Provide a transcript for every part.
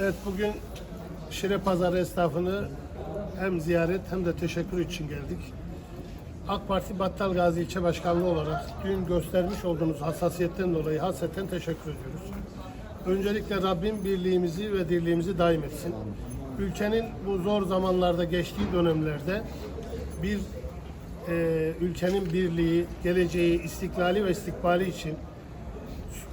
Evet bugün Şire Pazarı esnafını hem ziyaret hem de teşekkür için geldik. AK Parti Battal Gazi İlçe Başkanlığı olarak dün göstermiş olduğunuz hassasiyetten dolayı hasreten teşekkür ediyoruz. Öncelikle Rabbim birliğimizi ve dirliğimizi daim etsin. Ülkenin bu zor zamanlarda geçtiği dönemlerde bir e, ülkenin birliği, geleceği, istiklali ve istikbali için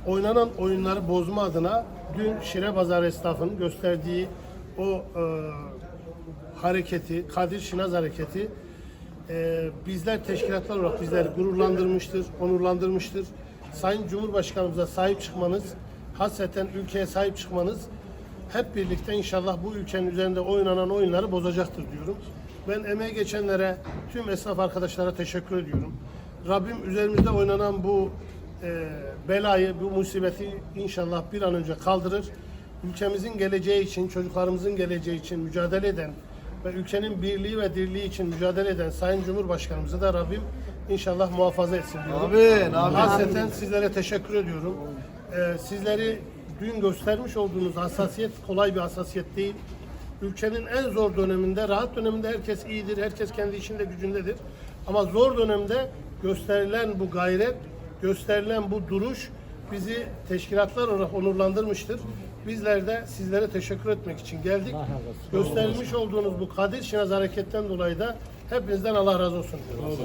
oynanan oyunları bozma adına dün Şire Pazar esnafının gösterdiği o e, hareketi, Kadir Şinaz hareketi e, bizler teşkilatlar olarak bizleri gururlandırmıştır, onurlandırmıştır. Sayın Cumhurbaşkanımıza sahip çıkmanız, hasreten ülkeye sahip çıkmanız hep birlikte inşallah bu ülkenin üzerinde oynanan oyunları bozacaktır diyorum. Ben emeği geçenlere, tüm esnaf arkadaşlara teşekkür ediyorum. Rabbim üzerimizde oynanan bu e, belayı, bu musibeti inşallah bir an önce kaldırır. Ülkemizin geleceği için, çocuklarımızın geleceği için mücadele eden ve ülkenin birliği ve dirliği için mücadele eden Sayın Cumhurbaşkanımıza da Rabbim inşallah muhafaza etsin diyorum. Amin, amin. Hasreten sizlere teşekkür ediyorum. Ee, sizleri dün göstermiş olduğunuz hassasiyet kolay bir hassasiyet değil. Ülkenin en zor döneminde, rahat döneminde herkes iyidir, herkes kendi işinde gücündedir. Ama zor dönemde gösterilen bu gayret, gösterilen bu duruş bizi teşkilatlar olarak onurlandırmıştır. Bizler de sizlere teşekkür etmek için geldik. Göstermiş olduğunuz bu Kadir Şinaz hareketten dolayı da hepinizden Allah razı olsun. diyorum.